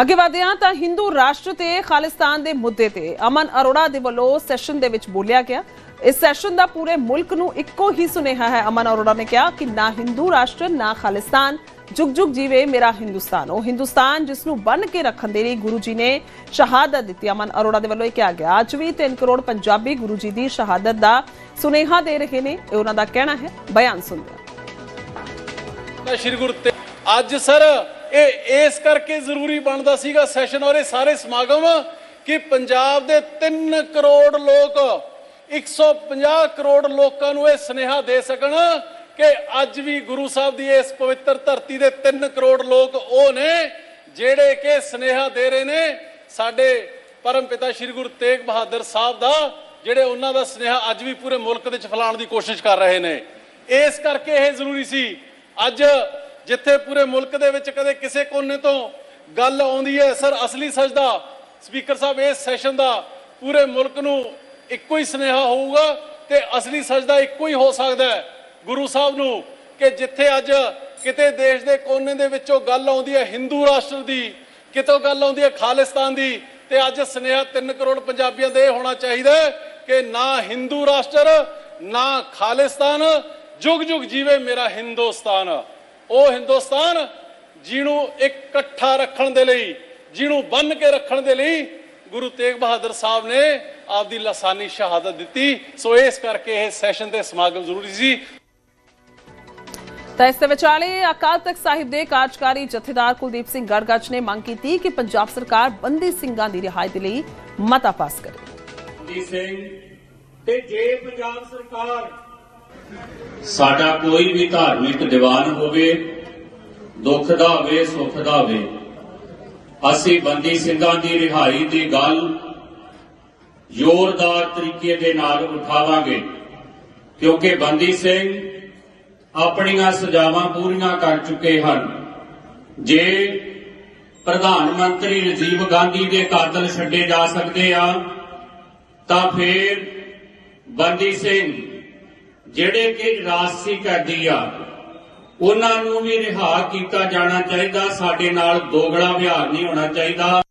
ਅੱਗੇ ਵਧਦੇ ਹਾਂ ਤਾਂ ਹਿੰਦੂ ਰਾਸ਼ਟਰ ਤੇ ਖਾਲਿਸਤਾਨ ਦੇ ਮੁੱਦੇ ਤੇ। ਅਮਨ ਅਰੋੜਾ ਦੇ ਵੱਲੋਂ ਸੈਸ਼ਨ ਦੇ ਵਿੱਚ ਬੋਲਿਆ ਗਿਆ। ਇਸ ਸੈਸ਼ਨ ਦਾ ਪੂਰੇ ਮੁਲਕ ਨੂੰ ਇੱਕੋ ਹੀ ਸੁਨੇਹਾ ਹੈ। ਅਮਨ ਅਰੋੜਾ ਨੇ ਕਿਹਾ ਕਿ ਨਾ ਹਿੰਦੂ ਰਾਸ਼ਟਰ, ਨਾ ਖਾਲਿਸਤਾਨ ਜੁਗ ਜੁਗ ਜੀਵੇ ਮੇਰਾ ਹਿੰਦੁਸਤਾਨ। ਉਹ ਹਿੰਦੁਸਤਾਨ ਜਿਸ ਨੂੰ ਬੰਨ ਕੇ ਰੱਖਣ ਦੇ ਲਈ ਗੁਰੂ ਜੀ ਨੇ ਸ਼ਹਾਦਤ ਦਿੱਤੀ ਅਮਨ ਅਰੋੜਾ ਦੇ ਵੱਲੋਂ ਇਹ ਕਿਹਾ ਗਿਆ, ਅੱਜ ਵੀ 3 ਕਰੋੜ ਪੰਜਾਬੀ ਗੁਰੂ ਜੀ ਦੀ ਸ਼ਹਾਦਤ ਦਾ ਸੁਨੇਹਾ ਦੇ ਰਹੇ ਨੇ। ਇਹ ਉਹਨਾਂ ਦਾ ਕਹਿਣਾ ਹੈ, ਬਿਆਨ ਸੁਣਦੇ ਹਾਂ। ਸ਼੍ਰੀ ਗੁਰੂ ਤੇ ਅੱਜ ਸਰ, ਇਹ ਇਸ ਕਰਕੇ ਜ਼ਰੂਰੀ ਬਣਦਾ ਸੀਗਾ ਸੈਸ਼ਨ ਔਰ ਇਹ ਸਾਰੇ ਸਮਾਗਮ ਕਿ ਪੰਜਾਬ ਦੇ 3 ਕਰੋੜ ਲੋਕ 150 ਕਰੋੜ ਲੋਕਾਂ ਨੂੰ ਇਹ ਸੁਨੇਹਾ ਦੇ ਸਕਣ। ਕਿ ਅੱਜ ਵੀ ਗੁਰੂ ਸਾਹਿਬ ਦੀ ਇਸ ਪਵਿੱਤਰ ਧਰਤੀ ਦੇ 3 ਕਰੋੜ ਲੋਕ ਉਹ ਨੇ ਜਿਹੜੇ ਕਿ ਸੁਨੇਹਾ ਦੇ ਰਹੇ ਨੇ। ਸਾਡੇ ਪਰਮ ਪਿਤਾ ਸ੍ਰੀ ਗੁਰੂ ਤੇਗ ਬਹਾਦਰ ਸਾਹਿਬ ਦਾ, ਜਿਹੜੇ ਉਹਨਾਂ ਦਾ ਸੁਨੇਹਾ ਅੱਜ ਵੀ ਪੂਰੇ ਮੁਲਕ ਵਿੱਚ ਫੈਲਾਉਣ ਦੀ ਕੋਸ਼ਿਸ਼ ਕਰ ਰਹੇ ਨੇ। ਇਸ ਕਰਕੇ ਇਹ ਜ਼ਰੂਰੀ ਸੀ, ਅੱਜ ਜਿੱਥੇ ਪੂਰੇ ਮੁਲਕ ਦੇ ਵਿੱਚ ਕਦੇ ਕਿਸੇ ਕੋਨੇ ਤੋਂ ਗੱਲ ਆਉਂਦੀ ਹੈ, ਸਰ ਅਸਲੀ ਸਜਦਾ ਸਪੀਕਰ ਸਾਹਿਬ, ਇਸ ਸੈਸ਼ਨ ਦਾ ਪੂਰੇ ਮੁਲਕ ਨੂੰ ਇੱਕੋ ਹੀ ਸੁਨੇਹਾ ਹੋਊਗਾ ਤੇ ਅਸਲੀ ਸਜਦਾ ਇੱਕੋ ਹੀ ਹੋ ਸਕਦਾ ਹੈ। ਗੁਰੂ ਸਾਹਿਬ ਨੂੰ ਕਿ ਜਿੱਥੇ ਅੱਜ ਕਿਤੇ ਦੇਸ਼ ਦੇ ਕੋਨੇ ਦੇ ਵਿੱਚੋਂ ਗੱਲ ਆਉਂਦੀ ਹੈ ਹਿੰਦੂ ਰਾਸ਼ਟਰ ਦੀ, ਕਿਤੋਂ ਗੱਲ ਆਉਂਦੀ ਹੈ ਖਾਲਿਸਤਾਨ ਦੀ, ਤੇ ਅੱਜ ਸੁਨੇਹਾ 3 ਕਰੋੜ ਪੰਜਾਬੀਆਂ ਦੇ ਹੋਣਾ ਚਾਹੀਦਾ ਕਿ ਨਾ ਹਿੰਦੂ ਰਾਸ਼ਟਰ, ਨਾ ਖਾਲਿਸਤਾਨ, ਜੁਗ ਜੁਗ ਜੀਵੇ ਮੇਰਾ ਹਿੰਦੁਸਤਾਨ। ਉਹ ਹਿੰਦੁਸਤਾਨ ਜਿਹਨੂੰ ਇਕੱਠਾ ਰੱਖਣ ਦੇ ਲਈ, ਜਿਹਨੂੰ ਬੰਨ ਕੇ ਰੱਖਣ ਦੇ ਲਈ ਗੁਰੂ ਤੇਗ ਬਹਾਦਰ ਸਾਹਿਬ ਨੇ ਆਪਦੀ ਲਸਾਨੀ ਸ਼ਹਾਦਤ ਦਿੱਤੀ। ਸੋ ਇਸ ਕਰਕੇ ਇਹ ਸੈਸ਼ਨ ਤੇ ਸਮਾਗਮ ਜ਼ਰੂਰੀ ਸੀ। ਤਾਂ ਇਸ ਦੇ ਵਿਚਾਲੇ ਅਕਾਲ ਤਖਤ ਸਾਹਿਬ ਦੇ ਕਾਰਜਕਾਰੀ ਜਥੇਦਾਰ ਕੁਲਦੀਪ ਸਿੰਘ ਗੜਗੱਜ ਨੇ ਮੰਗ ਕੀਤੀ ਕਿ ਪੰਜਾਬ ਸਰਕਾਰ ਬੰਦੀ ਸਿੰਘਾਂ ਦੀ ਰਿਹਾਈ ਦੇ ਲਈ ਮਤਾ ਪਾਸ ਕਰੇ। ਜੀ ਸਿੰਘ ਤੇ ਜੇ ਪੰਜਾਬ ਸਰਕਾਰ ਸਾਡਾ ਕੋਈ ਵੀ ਧਾਰਮਿਕ ਦੀਵਾਨ ਹੋਵੇ ਦੁੱਖ ਦਾ ਹੋਵੇ ਸੁੱਖ ਦਾ ਹੋਵੇ ਅਸੀਂ ਬੰਦੀ ਸਿੰਘਾਂ ਦੀ ਰਿਹਾਈ ਦੀ ਗੱਲ ਜ਼ੋਰਦਾਰ ਤਰੀਕੇ ਦੇ ਨਾਲ ਉਠਾਵਾਂਗੇ ਕਿਉਂਕਿ ਬੰਦੀ ਸਿੰਘ ਆਪਣੀਆਂ ਸਜ਼ਾਵਾਂ ਪੂਰੀਆਂ ਕਰ ਚੁੱਕੇ ਹਨ। ਜੇ ਪ੍ਰਧਾਨ ਮੰਤਰੀ ਰਾਜੀਵ ਗਾਂਧੀ ਦੇ ਕਾਤਲ ਛੱਡੇ ਜਾ ਸਕਦੇ ਆ, ਤਾਂ ਫਿਰ ਬੰਦੀ ਸਿੰਘ ਜਿਹੜੇ ਕਿ ਰਾਜਸੀ ਕੈਦੀ ਆ, ਉਹਨਾਂ ਨੂੰ ਵੀ ਰਿਹਾ ਕੀਤਾ ਜਾਣਾ ਚਾਹੀਦਾ, ਸਾਡੇ ਨਾਲ ਦੋਗਲਾ ਵਿਹਾਰ ਨਹੀਂ ਹੋਣਾ ਚਾਹੀਦਾ।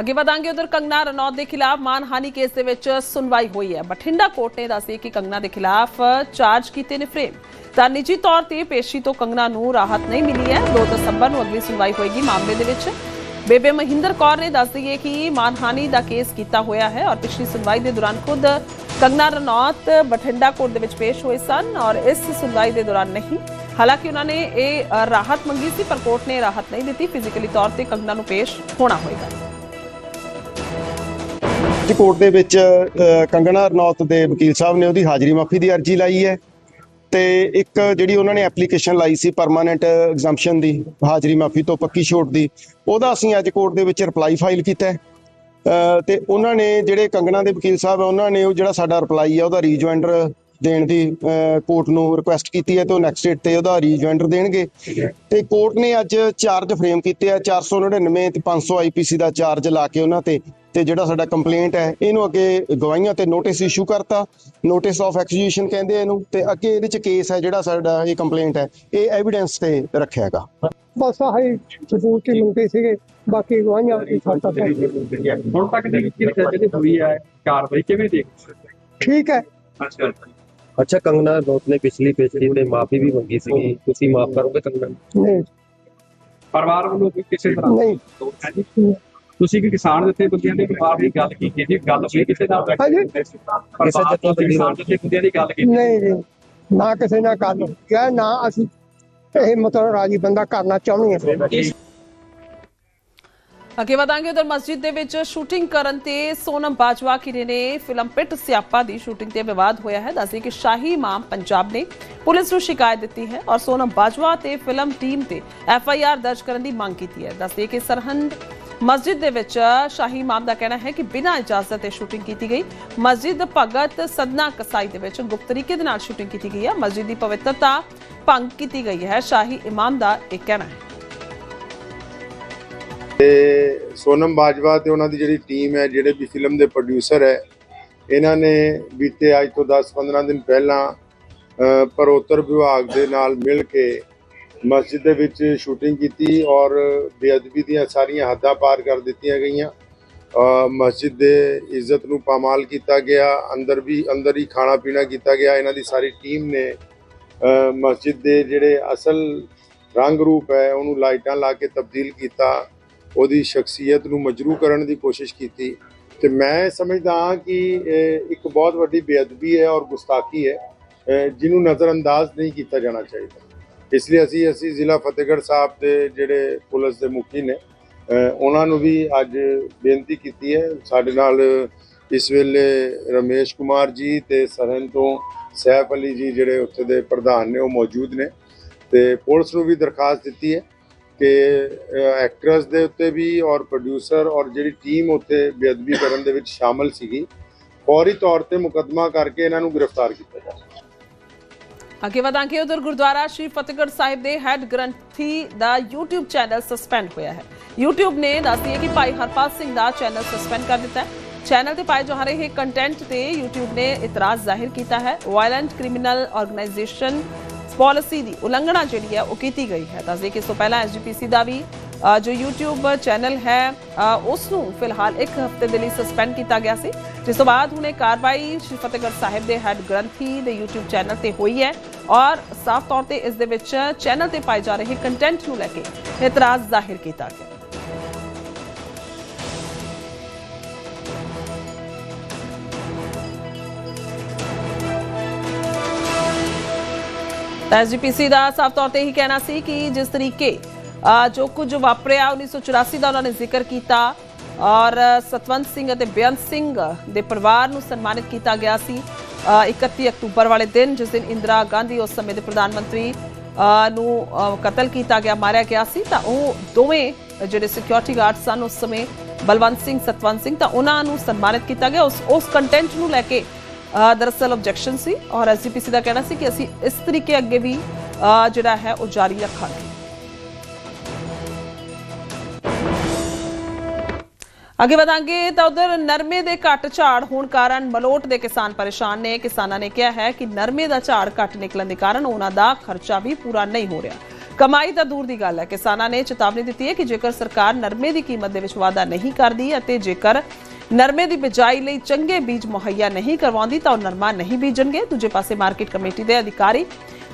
ਅੱਗੇ ਵਧਾਂਗੇ ਉਧਰ ਕੰਗਨਾ ਰਣੌਤ ਦੇ ਖਿਲਾਫ ਮਾਨਹਾਨੀ ਕੇਸ ਦੇ ਵਿੱਚ ਸੁਣਵਾਈ ਹੋਈ ਹੈ। ਬਠਿੰਡਾ ਕੋਰਟ ਨੇ ਦੱਸਿਆ ਕਿ ਕੰਗਨਾ ਦੇ ਖਿਲਾਫ ਚਾਰਜ ਕੀਤੇ ਨੇ ਫਰੇਮ। ਤਾਂ ਨਿੱਜੀ ਤੌਰ ਤੇ ਪੇਸ਼ੀ ਤੋਂ ਕੰਗਨਾ ਨੂੰ ਰਾਹਤ ਨਹੀਂ ਮਿਲੀ ਹੈ। 2 ਦਸੰਬਰ ਨੂੰ ਅਗਲੀ ਸੁਣਵਾਈ ਹੋਏਗੀ ਮਾਮਲੇ ਦੇ ਵਿੱਚ। ਬੇਬੇ ਮਹਿੰਦਰ ਕੌਰ ਨੇ ਦੱਸ ਦਈਏ ਕਿ ਮਾਨਹਾਨੀ ਦਾ ਕੇਸ ਕੀਤਾ ਹੋਇਆ ਹੈ ਔਰ ਪਿਛਲੀ ਸੁਣਵਾਈ ਦੇ ਦੌਰਾਨ ਖੁਦ ਕੰਗਨਾ ਰਣੌਤ ਬਠਿੰਡਾ ਕੋਰਟ ਦੇ ਵਿੱਚ ਪੇਸ਼ ਹੋਏ ਸਨ ਔਰ ਇਸ ਸੁਣਵਾਈ ਦੇ ਦੌਰਾਨ ਨਹੀਂ। ਹਾਲਾਂਕਿ ਉਹਨਾਂ ਨੇ ਇਹ ਰਾਹਤ ਮੰਗੀ ਸੀ, ਪਰ ਕੋਰਟ ਨੇ ਰਾਹਤ ਨਹੀਂ ਦਿੱਤੀ। ਫਿਜ਼ੀਕਲੀ ਤੌਰ ਤੇ ਕੰਗਨਾ ਨੂੰ ਪੇਸ਼ ਹੋਣਾ ਹੋਏਗਾ। ਅੱਜ ਕੋਰਟ ਦੇ ਵਿੱਚ ਕੰਗਣਾ ਰਣੌਤ ਦੇ ਵਕੀਲ ਸਾਹਿਬ ਨੇ ਉਹਦੀ ਹਾਜ਼ਰੀ ਮਾਫੀ ਦੀ ਅਰਜ਼ੀ ਲਾਈ ਹੈ ਤੇ ਇੱਕ ਜਿਹੜੀ ਉਹਨਾਂ ਨੇ ਐਪਲੀਕੇਸ਼ਨ ਲਾਈ ਸੀ ਪਰਮਾਨੈਂਟ ਐਗਜ਼ੈਂਪਸ਼ਨ ਦੀ ਹਾਜ਼ਰੀ ਮਾਫੀ ਤੋਂ ਪੱਕੀ ਛੋਟ ਦੀ ਉਹਦਾ ਅਸੀਂ ਅੱਜ ਕੋਰਟ ਦੇ ਵਿੱਚ ਰਿਪਲਾਈ ਫਾਈਲ ਕੀਤਾ ਤੇ ਉਹਨਾਂ ਨੇ ਜਿਹੜੇ ਕੰਗਣਾ ਦੇ ਵਕੀਲ ਸਾਹਿਬ ਆ ਉਹਨਾਂ ਨੇ ਉਹ ਜਿਹੜਾ ਸਾਡਾ ਰਿਪਲਾਈ ਆ ਉਹਦਾ ਰੀਜੁਆਇੰਡਰ ਦੇਣ ਦੀ ਕੋਰਟ ਨੂੰ ਰਿਕੁਐਸਟ ਕੀਤੀ ਹੈ ਤੇ ਉਹ ਨੈਕਸਟ ਡੇਟ ਤੇ ਉਹਦਾ ਰੀਜੁਆਇੰਡਰ ਦੇਣਗੇ। ਤੇ ਕੋਰਟ ਨੇ ਅੱਜ ਚਾਰਜ ਫਰੇਮ ਕੀਤੇ ਆ 499 ਤੇ 500 ਆਈਪੀਸੀ ਦਾ ਚਾਰਜ ਲਾ ਕੇ ਉਹਨਾਂ ਤੇ। ਤੇ ਜਿਹੜਾ ਸਾਡਾ ਕੰਪਲੇਂਟ ਹੈ ਇਹਨੂੰ ਅੱਗੇ ਗਵਾਹੀਆਂ ਤੇ ਨੋਟਿਸ ਇਸ਼ੂ ਕਰਤਾ। ਨੋਟਿਸ ਆਫ ਐਕਸੀਕਿਊਸ਼ਨ ਕਹਿੰਦੇ ਇਹਨੂੰ ਤੇ ਅੱਗੇ ਇਹਦੇ ਚ ਕੇਸ ਹੈ ਜਿਹੜਾ ਸਾਡਾ ਇਹ ਕੰਪਲੇਂਟ ਹੈ ਇਹ ਐਵੀਡੈਂਸ ਤੇ ਰੱਖਿਆ ਹੈਗਾ। ਬਸ ਆਹੀ ਸਬੂਤ ਹੀ ਮੰਗੇ ਸੀਗੇ ਬਾਕੀ ਗਵਾਹੀਆਂ ਦੀ ਸਾਡਾ ਹੁਣ ਤੱਕ ਦੀ ਜਿਹੜੀ ਹੋਈ ਹੈ ਕਾਰਵਾਈ ਕਿਵੇਂ ਦੇਖ ਠੀਕ ਹੈ। ਅੱਛਾ ਕੰਗਨਾ ਰਣੌਤ ਨੇ ਪਿਛਲੀ ਪੇਸ਼ੀ ਤੇ ਮਾਫੀ ਵੀ ਮੰਗੀ ਸੀਗੀ। ਤੁਸੀਂ ਮਾਫ ਕਰੋਗੇ ਕੰਗਨਾ? ਨੂੰ? ਨਹੀਂ। ਪਰਿਵਾਰ ਵੱਲੋਂ ਕੋਈ ਕਿਸੇ ਤਰ੍ਹਾਂ? ਨਹੀਂ। ਹਾਂਜੀ। ਤੁਸੀਂ ਕਿ ਕਿਸਾਨ ਜਥੇਬੰਦੀਆਂ ਦੇ ਵਪਾਰ ਦੀ ਗੱਲ ਕੀਤੀ ਜੀ ਗੱਲ ਹੋਈ ਕਿਸੇ ਨਾਲ? ਹਾਂਜੀ। ਕਿਸੇ ਕਿਸਾਨ ਜਥੇਬੰਦੀਆਂ ਦੀ ਗੱਲ ਕੀਤੀ? ਨਹੀਂ ਜੀ ਨਾ ਕਿਸੇ ਨਾਲ ਗੱਲ ਕਿਹਾ ਨਾ ਅਸੀਂ ਇਹ ਮਤਲਬ ਰਾਜੀ ਬੰਦਾ ਕਰਨਾ ਚਾਹੁੰਦੇ ਹਾਂ। ਅੱਗੇ ਵਧਾਂਗੇ ਉਧਰ ਮਸਜਿਦ ਦੇ ਵਿੱਚ ਸ਼ੂਟਿੰਗ ਕਰਨ ਤੇ ਸੋਨਮ ਬਾਜਵਾ ਕਿਰੇ ਨੇ ਫਿਲਮ ਪਿੱਟ ਸਿਆਪਾ ਦੀ ਸ਼ੂਟਿੰਗ ਤੇ ਵਿਵਾਦ ਹੋਇਆ ਹੈ। ਦੱਸਦੇ ਕਿ ਸ਼ਾਹੀ ਇਮਾਮ ਪੰਜਾਬ ਨੇ ਪੁਲਿਸ ਨੂੰ ਸ਼ਿਕਾਇਤ ਦਿੱਤੀ ਹੈ ਔਰ ਸੋਨਮ ਬਾਜਵਾ ਤੇ ਫਿਲਮ ਟੀਮ ਤੇ ਐਫ ਆਈ ਆਰ ਦਰਜ ਕਰਨ ਦੀ ਮੰਗ ਕੀਤੀ ਹੈ। ਦੱਸਦੇ ਕਿ ਸਰਹੰਦ ਮਸਜਿਦ ਦੇ ਵਿੱਚ ਸ਼ਾਹੀ ਇਮਾਮ ਦਾ ਕਹਿਣਾ ਹੈ ਕਿ ਬਿਨਾਂ ਇਜਾਜ਼ਤ ਤੇ ਸ਼ੂਟਿੰਗ ਕੀਤੀ ਗਈ। ਮਸਜਿਦ ਭਗਤ ਸਦਨਾ ਕਸਾਈ ਦੇ ਵਿੱਚ ਗੁਪਤ ਤਰੀਕੇ ਦੇ ਨਾਲ ਸ਼ੂਟਿੰਗ ਕੀਤੀ ਗਈ ਹੈ। ਮਸਜਿਦ ਦੀ ਪਵਿੱਤਰਤਾ ਭੰਗ ਕੀਤੀ ਗਈ ਹੈ, ਸ਼ਾਹੀ ਇਮਾਮ ਦਾ ਇਹ ਕਹਿਣਾ ਹੈ। ਤੇ ਸੋਨਮ ਬਾਜਵਾ ਤੇ ਉਹਨਾਂ ਦੀ ਜਿਹੜੀ ਟੀਮ ਹੈ, ਜਿਹੜੇ ਵੀ ਫਿਲਮ ਦੇ ਪ੍ਰੋਡਿਊਸਰ ਹੈ, ਇਹਨਾਂ ਨੇ ਬੀਤੇ ਅੱਜ ਤੋਂ 10-15 ਦਿਨ ਪਹਿਲਾਂ ਪਰੋਤਰ ਵਿਭਾਗ ਦੇ ਨਾਲ ਮਿਲ ਕੇ ਮਸਜਿਦ ਦੇ ਵਿੱਚ ਸ਼ੂਟਿੰਗ ਕੀਤੀ ਔਰ ਬੇਅਦਬੀ ਦੀਆਂ ਸਾਰੀਆਂ ਹੱਦਾਂ ਪਾਰ ਕਰ ਦਿੱਤੀਆਂ ਗਈਆਂ। ਮਸਜਿਦ ਦੇ ਇੱਜ਼ਤ ਨੂੰ ਪਾਮਾਲ ਕੀਤਾ ਗਿਆ ਅੰਦਰ ਵੀ ਅੰਦਰ ਹੀ ਖਾਣਾ ਪੀਣਾ ਕੀਤਾ ਗਿਆ। ਇਹਨਾਂ ਦੀ ਸਾਰੀ ਟੀਮ ਨੇ ਮਸਜਿਦ ਦੇ ਜਿਹੜੇ ਅਸਲ ਰੰਗ ਰੂਪ ਹੈ ਉਹਨੂੰ ਲਾਈਟਾਂ ਲਾ ਕੇ ਤਬਦੀਲ ਕੀਤਾ। ਉਹਦੀ ਸ਼ਖਸੀਅਤ ਨੂੰ ਮਜਰੂ ਕਰਨ ਦੀ ਕੋਸ਼ਿਸ਼ ਕੀਤੀ। ਤੇ ਮੈਂ ਸਮਝਦਾ ਹਾਂ ਕਿ ਇੱਕ ਬਹੁਤ ਵੱਡੀ ਬੇਅਦਬੀ ਹੈ ਔਰ ਗੁਸਤਾਖੀ ਹੈ। ਅ, ਜਿਹਨੂੰ ਨਜ਼ਰਅੰਦਾਜ਼ ਨਹੀਂ ਕੀਤਾ ਜਾਣਾ ਚਾਹੀਦਾ। ਇਸ ਲਈ ਅਸੀਂ ਅਸੀਂ ਜ਼ਿਲ੍ਹਾ ਫਤਿਹਗੜ੍ਹ ਸਾਹਿਬ ਦੇ ਜਿਹੜੇ ਪੁਲਿਸ ਦੇ ਮੁਖੀ ਨੇ ਉਹਨਾਂ ਨੂੰ ਵੀ ਅੱਜ ਬੇਨਤੀ ਕੀਤੀ ਹੈ। ਸਾਡੇ ਨਾਲ ਇਸ ਵੇਲੇ ਰਮੇਸ਼ ਕੁਮਾਰ ਜੀ ਤੇ ਸਰਹੰਦ ਤੋਂ ਸੈਫ ਅਲੀ ਜੀ ਜਿਹੜੇ ਉੱਥੇ ਦੇ ਪ੍ਰਧਾਨ ਨੇ, ਉਹ ਮੌਜੂਦ ਨੇ ਤੇ ਪੁਲਿਸ ਨੂੰ ਵੀ ਦਰਖਾਸਤ ਦਿੱਤੀ ਹੈ ਕਿ ਐਕਟਰਸ ਦੇ ਉੱਤੇ ਵੀ ਔਰ ਪ੍ਰੋਡਿਊਸਰ ਔਰ ਜਿਹੜੀ ਟੀਮ ਉੱਥੇ ਬੇਅਦਬੀ ਕਰਨ ਦੇ ਵਿੱਚ ਸ਼ਾਮਲ ਸੀਗੀ, ਫੌਰੀ ਤੌਰ ਤੇ ਮੁਕੱਦਮਾ ਕਰਕੇ ਇਹਨਾਂ ਨੂੰ ਗ੍ਰਿਫਤਾਰ ਕੀਤਾ ਜਾਵੇ। ਅੱਗੇ ਵਧਾਂਗੇ ਉਧਰ ਗੁਰਦੁਆਰਾ ਸ਼੍ਰੀ ਫਤਿਹਗੜ੍ਹ ਸਾਹਿਬ ਦੇ ਹੈੱਡ ਗ੍ਰੰਥੀ ਦਾ YouTube ਚੈਨਲ ਸਸਪੈਂਡ ਹੋਇਆ ਹੈ। YouTube ਨੇ ਦੱਸ ਦਿੱਤਾ ਕਿ ਭਾਈ ਹਰਪਾਲ ਸਿੰਘ ਦਾ ਚੈਨਲ ਸਸਪੈਂਡ ਕਰ ਦਿੱਤਾ ਹੈ। ਚੈਨਲ ਤੇ ਪਾਏ ਜਾ ਰਹੇ ਕੰਟੈਂਟ ਤੇ YouTube ਨੇ ਇਤਰਾਜ਼ ਜ਼ਾਹਿਰ ਕੀਤਾ ਹੈ। ਵਾਇਲੈਂਟ ਕ੍ਰਿਮੀਨਲ ਆਰਗੇਨਾਈਜੇਸ਼ਨ ਪਾਲਿਸੀ ਦੀ ਉਲੰਘਣਾ ਜਿਹੜੀ ਹੈ ਉਹ ਕੀਤੀ ਗਈ ਹੈ। ਦੱਸਦੇ ਕਿ ਇਸ ਤੋਂ ਪਹਿਲਾਂ ਐਸਜੀਪੀਸੀ ਦਾ ਵੀ ਜੋ YouTube ਚੈਨਲ ਹੈ ਅ, ਉਸ ਨੂੰ ਫਿਲਹਾਲ ਇੱਕ ਹਫ਼ਤੇ ਦੇ ਲਈ ਸਸਪੈਂਡ ਕੀਤਾ ਗਿਆ ਸੀ। ਜਿਸ ਤੋਂ ਬਾਅਦ ਹੁਣ ਇਹ ਕਾਰਵਾਈ ਸ਼੍ਰੀ ਫਤਿਹਗੜ੍ਹ ਸਾਹਿਬ ਦੇ ਹੈੱਡ ਗ੍ਰੰਥੀ ਦੇ YouTube ਚੈਨਲ ਤੇ ਹੋਈ ਹੈ ਔਰ ਸਾਫ਼ ਤੌਰ ਤੇ ਇਸ ਦੇ ਵਿੱਚ ਚੈਨਲ ਤੇ ਪਾਏ ਜਾ ਰਹੇ ਕੰਟੈਂਟ ਨੂੰ ਲੈ ਕੇ ਇਤਰਾਜ਼ ਜ਼ਾਹਿਰ ਕੀਤਾ ਗਿਆ। ਐਸਜੀਪੀਸੀ ਦਾ ਸਾਫ਼ ਤੌਰ ਤੇ ਹੀ ਕਹਿਣਾ ਸੀ ਕਿ ਜਿਸ ਤਰੀਕੇ ਜੋ ਕੁਝ ਵਾਪਰਿਆ 1984 ਦਾ ਉਹਨਾਂ ਨੇ ਜ਼ਿਕਰ ਕੀਤਾ। ਔਰ ਸਤਵੰਤ ਸਿੰਘ ਅਤੇ ਬੇਅੰਤ ਸਿੰਘ ਦੇ ਪਰਿਵਾਰ ਨੂੰ ਸਨਮਾਨਿਤ ਕੀਤਾ ਗਿਆ ਸੀ। ਅ, 31 ਅਕਤੂਬਰ ਵਾਲੇ ਦਿਨ ਜਿਸ ਦਿਨ ਇੰਦਰਾ ਗਾਂਧੀ ਉਸ ਸਮੇਂ ਦੇ ਪ੍ਰਧਾਨ ਮੰਤਰੀ ਨੂੰ ਕਤਲ ਕੀਤਾ ਗਿਆ ਮਾਰਿਆ ਗਿਆ ਸੀ। ਤਾਂ ਉਹ ਦੋਵੇਂ ਜਿਹੜੇ ਸਿਕਿਉਰਿਟੀ ਗਾਰਡ ਸਨ ਉਸ ਸਮੇਂ ਬਲਵੰਤ ਸਿੰਘ ਸਤਵੰਤ ਸਿੰਘ ਤਾਂ ਉਹਨਾਂ ਨੂੰ ਸਨਮਾਨਿਤ ਕੀਤਾ ਗਿਆ। ਉਸ ਉਸ ਕੰਟੈਂਟ ਨੂੰ ਲੈ ਕੇ ਦਰਅਸਲ ਆਬਜੈਕਸ਼ਨ ਸੀ। ਔਰ ਐਸਜੀਪੀਸੀ ਦਾ ਕਹਿਣਾ ਸੀ ਕਿ ਅਸੀਂ ਇਸ ਤਰੀਕੇ ਅੱਗੇ ਵੀ ਜਿਹੜਾ ਹੈ ਉਹ ਜਾਰੀ ਰੱਖਾਂਗੇ। ਅੱਗੇ ਵਧਾਂਗੇ ਤਾਂ ਉਧਰ ਨਰਮੇ ਦੇ ਘੱਟ ਝਾੜ ਹੋਣ ਕਾਰਨ ਮਲੋਟ ਦੇ ਕਿਸਾਨ ਪਰੇਸ਼ਾਨ ਨੇ। ਕਿਸਾਨਾਂ ਨੇ ਕਿਹਾ ਹੈ ਕਿ ਨਰਮੇ ਦਾ ਝਾੜ ਘੱਟ ਨਿਕਲਣ ਦੇ ਕਾਰਨ ਉਹਨਾਂ ਦਾ ਖਰਚਾ ਵੀ ਪੂਰਾ ਨਹੀਂ ਹੋ ਰਿਹਾ। ਕਮਾਈ ਤਾਂ ਦੂਰ ਦੀ ਗੱਲ ਹੈ। ਕਿਸਾਨਾਂ ਨੇ ਚੇਤਾਵਨੀ ਦਿੱਤੀ ਹੈ ਕਿ ਜੇਕਰ ਸਰਕਾਰ ਨਰਮੇ ਦੀ ਕੀਮਤ ਦੇ ਵਿੱਚ ਵਾਧਾ ਨਹੀਂ ਕਰਦੀ ਅਤੇ ਜੇਕਰ ਨਰਮੇ ਦੀ ਬਿਜਾਈ ਲਈ ਚੰਗੇ ਬੀਜ ਮੁਹੱਈਆ ਨਹੀਂ ਕਰਵਾਉਂਦੀ ਤਾਂ ਉਹ ਨਰਮਾ ਨਹੀਂ ਬੀਜਣਗੇ। ਦੂਜੇ ਪਾਸੇ ਮਾਰਕੀਟ ਕਮੇਟੀ ਦੇ ਅਧਿਕਾਰੀ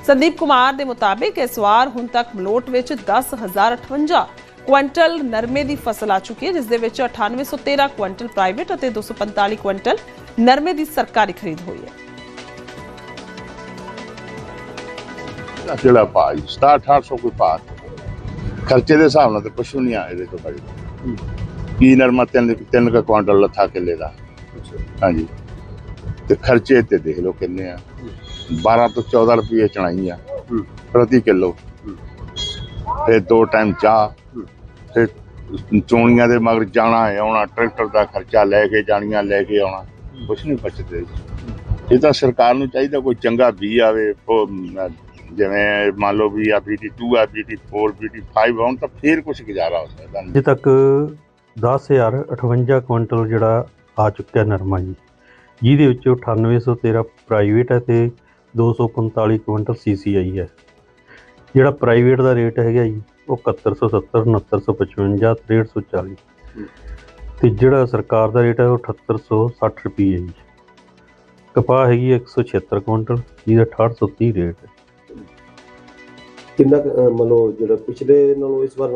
ਸੰਦੀਪ ਕੁਮਾਰ ਦੇ ਮੁਤਾਬਿਕ ਇਸ ਵਾਰ ਹੁਣ ਤੱਕ ਮਲੋਟ ਵਿੱਚ 10058 ਕੁਇੰਟਲ ਨਰਮੇ ਦੀ ਫਸਲ ਆ ਚੁੱਕੀ ਹੈ ਜਿਸ ਦੇ ਵਿੱਚ 9813 ਕੁਇੰਟਲ ਪ੍ਰਾਈਵੇਟ ਅਤੇ 245 ਕੁਇੰਟਲ ਨਰਮੇ ਦੀ ਸਰਕਾਰੀ ਖਰੀਦ ਹੋਈ ਹੈ। ਜਿਹੜਾ ਭਾਅ ਜੀ 6700 ਕੋਈ ਭਾਅ ਖਰਚੇ ਦੇ ਹਿਸਾਬ ਨਾਲ ਤਾਂ ਕੁਛ ਵੀ ਨਹੀਂ ਆ ਇਹਦੇ ਤੋਂ ਬੜੀ ਕੀ ਨਰਮਾ ਤਿੰਨ ਤਿੰਨ ਕੁ ਕੁਆਂਟਲ ਲੱਥਾ ਕਿੱਲੇ ਦਾ? ਹਾਂਜੀ। ਤੇ ਖਰਚੇ ਤੇ ਦੇਖ ਲਓ ਕਿੰਨੇ ਆ। 12 ਤੋਂ 14 ਰੁਪਏ ਚਣਾਈ ਆ। ਪ੍ਰਤੀ ਕਿਲੋ। ਫਿਰ ਦੋ ਟਾਈਮ ਚਾਹ ਫਿਰ ਚੋਣੀਆਂ ਦੇ ਮਗਰ ਜਾਣਾ ਹੈ, ਆਉਣਾ, ਟਰੈਕਟਰ ਦਾ ਖਰਚਾ ਲੈ ਕੇ ਜਾਣੀਆਂ, ਲੈ ਕੇ ਆਉਣਾ, ਕੁਛ ਨਹੀਂ ਬਚਦੇ। ਇਹ ਤਾਂ ਸਰਕਾਰ ਨੂੰ ਚਾਹੀਦਾ ਕੋਈ ਚੰਗਾ ਬੀ ਆਵੇ ਜਿਵੇਂ ਮੰਨ ਲਓ ਵੀ ਆ BT2 ਆ BT4 BT5 ਆਉਣ ਤਾਂ ਫੇਰ ਕੁਝ ਗੁਜ਼ਾਰਾ ਹੋ ਸਕਦਾ। ਅਜੇ ਤੱਕ 10058 ਕੁਇੰਟਲ ਜਿਹੜਾ ਆ ਚੁੱਕਿਆ ਨਰਮਾ ਜੀ। ਜਿਹਦੇ ਵਿੱਚੋਂ 9813 ਪ੍ਰਾਈਵੇਟ ਹੈ ਤੇ 245 ਕੁਇੰਟਲ CCI ਹੈ। ਜਿਹੜਾ ਪ੍ਰਾਈਵੇਟ ਦਾ ਰੇਟ ਹੈਗਾ ਜੀ ਉਹ 7170 6955 6340 ਤੇ ਜਿਹੜਾ ਸਰਕਾਰ ਦਾ ਰੇਟ ਹੈ ਉਹ 7860 ਰੁਪਏ ਹੈ ਜੀ। ਕਪਾਹ ਹੈਗੀ ਹੈ 176 ਕੁਇੰਟਲ ਜਿਹਦਾ 6830 ਰੇਟ ਹੈ। ਕਿੰਨਾ ਕੁ, ਅਹ, ਜਿਹੜਾ ਪਿਛਲੇ ਨਾਲੋਂ ਇਸ ਵਾਰ